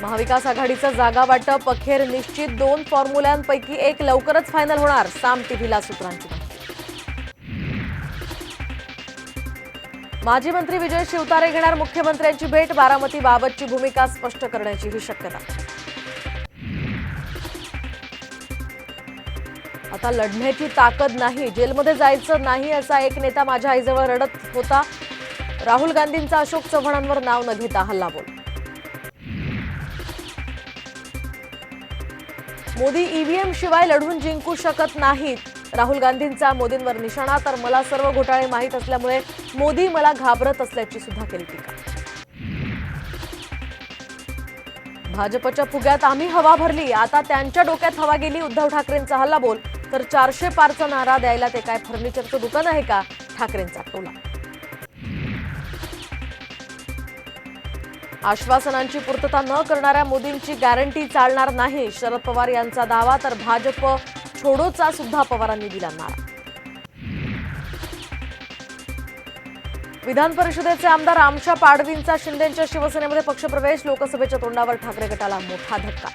महाविकास आघाडीचं जागा वाटप अखेर निश्चित दोन फॉर्म्युल्यांपैकी एक लवकरच फायनल होणार साम टीव्हीला सूत्रांची माजी मंत्री विजय शिवतारे घेणार मुख्यमंत्र्यांची भेट बारामतीबाबतची भूमिका स्पष्ट करण्याची ही शक्यता. आता लढण्याची ताकद नाही जेलमध्ये जायचं नाही असा एक नेता माझ्या आईजवळ रडत होता. राहुल गांधींचा अशोक चव्हाणांवर नाव न घेता हल्लाबोल. मोदी ईव्हीएम शिवाय लढून जिंकू शकत नाहीत. राहुल गांधींचा मोदींवर निशाणा तर मला सर्व घोटाळे माहीत असल्यामुळे मोदी मला घाबरत असल्याची सुद्धा केली टीका. भाजपच्या फुग्यात आम्ही हवा भरली. आता त्यांच्या डोक्यात हवा गेली उद्धव ठाकरेंचा हल्ला बोल. तर चारशे पारचा नारा द्यायला ते काय फर्निचरचं दुकान आहे का? ठाकरेंचा टोला. आश्वासनांची पूर्तता न करणाऱ्या मोदींची गॅरंटी चालणार नाही. शरद पवार यांचा दावा तर भाजप छोडोचा सुद्धा पवारांनी दिला नारा. विधान परिषदेचे आमदार आमच्या पाडवींचा शिंदेच्या शिवसेनेमध्ये पक्षप्रवेश. लोकसभेच्या तोंडावर ठाकरे गटाला मोठा धक्का.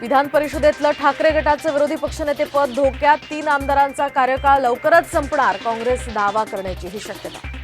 विधान परिषदेतलं ठाकरे गटाचे विरोधी पक्षनेतेपद धोक्यात. तीन आमदारांचा कार्यकाळ लवकरच संपणार. काँग्रेस दावा करण्याची ही शक्यता.